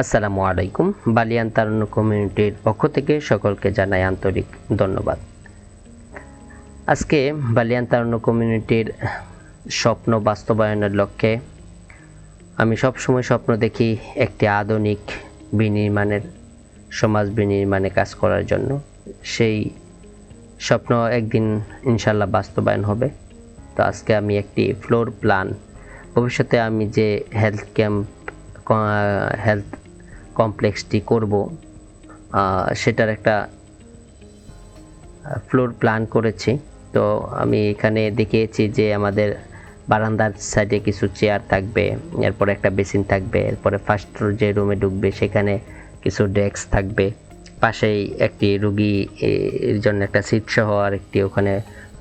আসসালামু আলাইকুম, বালিয়ান তারুণ্য কমিউনিটির পক্ষ থেকে সকলকে জানাই আন্তরিক ধন্যবাদ। আজকে বালিয়ান তারুণ্য কমিউনিটির স্বপ্ন বাস্তবায়নের লক্ষ্যে আমি সবসময় স্বপ্ন দেখি একটি আধুনিক বিনির্মাণের, সমাজ বিনির্মাণে কাজ করার জন্য। সেই স্বপ্ন একদিন ইনশাল্লাহ বাস্তবায়ন হবে। তো আজকে আমি একটি ফ্লোর প্ল্যান, ভবিষ্যতে আমি যে হেলথ ক্যাম্প হেলথ কমপ্লেক্সটি করব সেটার একটা ফ্লোর প্ল্যান করেছি। তো আমি এখানে দেখিয়েছি যে আমাদের বারান্দার সাইডে কিছু চেয়ার থাকবে, এরপরে একটা বেসিন থাকবে, এরপরে ফার্স্ট ফ্লোর যে রুমে ঢুকবে, সেখানে কিছু ডেস্ক থাকবে। পাশেই একটি রুগী এর জন্য একটা সিট সহ আর একটি ওখানে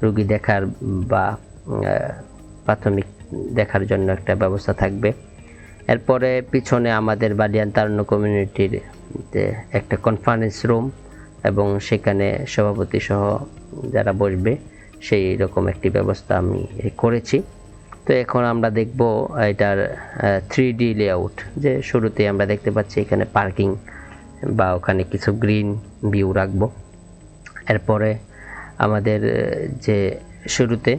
রুগী দেখার বা প্রাথমিক দেখার জন্য একটা ব্যবস্থা থাকবে। এরপরে পিছনে আমাদের বালিয়ান তারুণ্য কমিউনিটির একটা কনফারেন্স রুম এবং সেখানে সভাপতি সহ যারা বসবে, সেই রকম একটি ব্যবস্থা আমি করেছি। তো এখন আমরা দেখব এটার থ্রি ডি লেআউট যে শুরুতে আমরা দেখতে পাচ্ছি এখানে পার্কিং বা ওখানে কিছু গ্রিন ভিউ রাখব। এরপরে আমাদের যে শুরুতে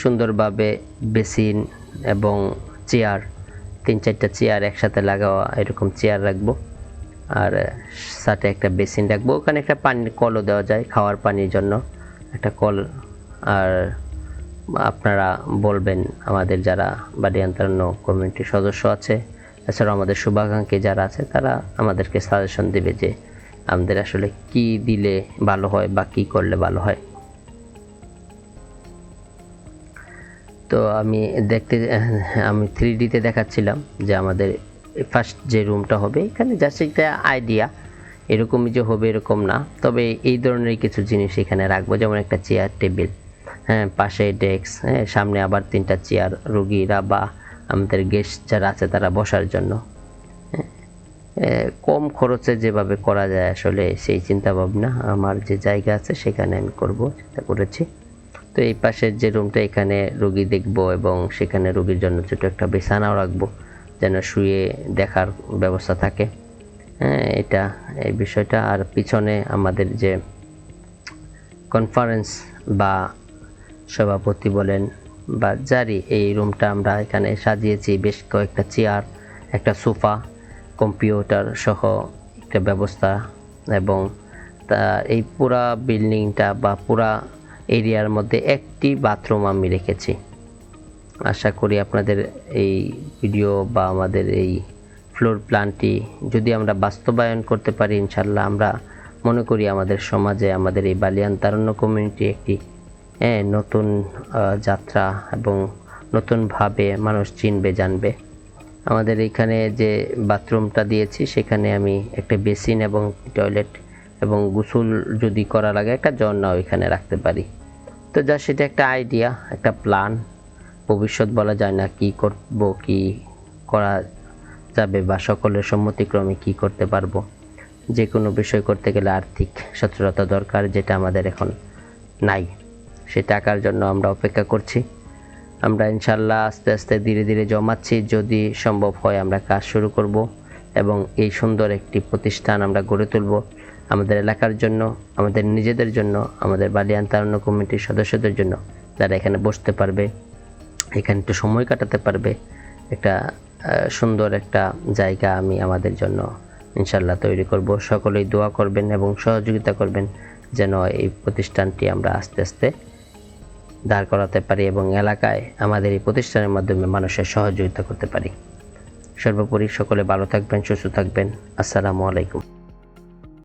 সুন্দরভাবে বেসিন এবং চেয়ার, তিন চারটা চেয়ার একসাথে লাগাওয়া এরকম চেয়ার রাখব। আর, সাথে একটা বেসিন রাখব। ওখানে একটা পানির কলও দেওয়া যায় খাওয়ার পানির জন্য। একটা কল, আর আপনারা বলবেন আমাদের যারা বাড়িয়ান্তরণ্য কমিউনিটির সদস্য আছে। এছাড়াও আমাদের শুভাকাঙ্ক্ষী যারা আছে, তারা আমাদেরকে সাজেশন দেবে যে, আমাদের আসলে কি দিলে ভালো হয় বা কি করলে ভালো হয়। তো আমি দেখতে আমি থ্রি ডিতে দেখাচ্ছিলাম যে আমাদের ফার্স্ট যে রুমটা হবে এখানে জাস্ট একটা আইডিয়া এরকমই যে হবে এরকম না। তবে এই ধরনের কিছু জিনিস এখানে রাখব যেমন একটা চেয়ার টেবিল হ্যাঁ পাশে ডেস্ক হ্যাঁ সামনে আবার তিনটা চেয়ার রুগীরা বা আমাদের গেস্ট যারা আছে তারা বসার জন্য। হ্যাঁ, কম খরচে যেভাবে করা যায় আসলে সেই চিন্তা ভাবনা আমার যে জায়গা আছে সেখানে আমি করব চিন্তা করেছি। তো এই পাশের যে রুমটা এখানে রুগী দেখব এবং সেখানে রুগীর জন্য ছোটো একটা বিছানাও রাখব, যেন শুয়ে দেখার ব্যবস্থা থাকে। হ্যাঁ এটা, এই বিষয়টা। আর পিছনে আমাদের যে কনফারেন্স বা সভাপতি বলেন বা যারই, এই রুমটা আমরা এখানে সাজিয়েছি। বেশ কয়েকটা চেয়ার একটা সোফা কম্পিউটার সহ একটা ব্যবস্থা এবং তা, এই পুরা বিল্ডিংটা বা পুরা এরিয়ার মধ্যে একটি বাথরুম আমি রেখেছি। আশা করি আপনাদের এই ভিডিও বা আমাদের এই ফ্লোর প্ল্যানটি যদি আমরা বাস্তবায়ন করতে পারি ইনশাল্লাহ আমরা মনে করি আমাদের সমাজে আমাদের এই বালিয়ান তারণ্য কমিউনিটি একটি নতুন যাত্রা এবং নতুনভাবে মানুষ চিনবে, জানবে। আমাদের এখানে যে বাথরুমটা দিয়েছি, সেখানে আমি একটা বেসিন এবং টয়লেট এবং গোসল যদি করা লাগে একটা ঝর্ণাও এখানে রাখতে পারি। তো যা সেটা একটা আইডিয়া একটা প্ল্যান ভবিষ্যৎ বলা যায় না কি করব, কি করা যাবে বা সকলের সম্মতিক্রমে কি করতে পারব। যে কোনো বিষয় করতে গেলে আর্থিক সচ্ছলতা দরকার, যেটা আমাদের এখন নাই। সে টাকার জন্য আমরা অপেক্ষা করছি। আমরা ইনশাল্লাহ আস্তে আস্তে ধীরে ধীরে জমাচ্ছি। যদি সম্ভব হয় আমরা কাজ শুরু করব এবং এই সুন্দর একটি প্রতিষ্ঠান আমরা গড়ে তুলব। আমাদের এলাকার জন্য, আমাদের নিজেদের জন্য, আমাদের বালিয়ান তারুণ্য কমিটির সদস্যদের জন্য তারা এখানে বসতে পারবে, এখানে একটু সময় কাটাতে পারবে, একটা সুন্দর একটা জায়গা আমি আমাদের জন্য ইনশাল্লাহ তৈরি করব। সকলেই দোয়া করবেন এবং সহযোগিতা করবেন যেন এই প্রতিষ্ঠানটি আমরা আস্তে আস্তে দাঁড় করাতে পারি এবং এলাকায় আমাদের এই প্রতিষ্ঠানের মাধ্যমে মানুষের সহযোগিতা করতে পারি। সর্বোপরি সকলে ভালো থাকবেন, সুস্থ থাকবেন। আসসালামু আলাইকুম।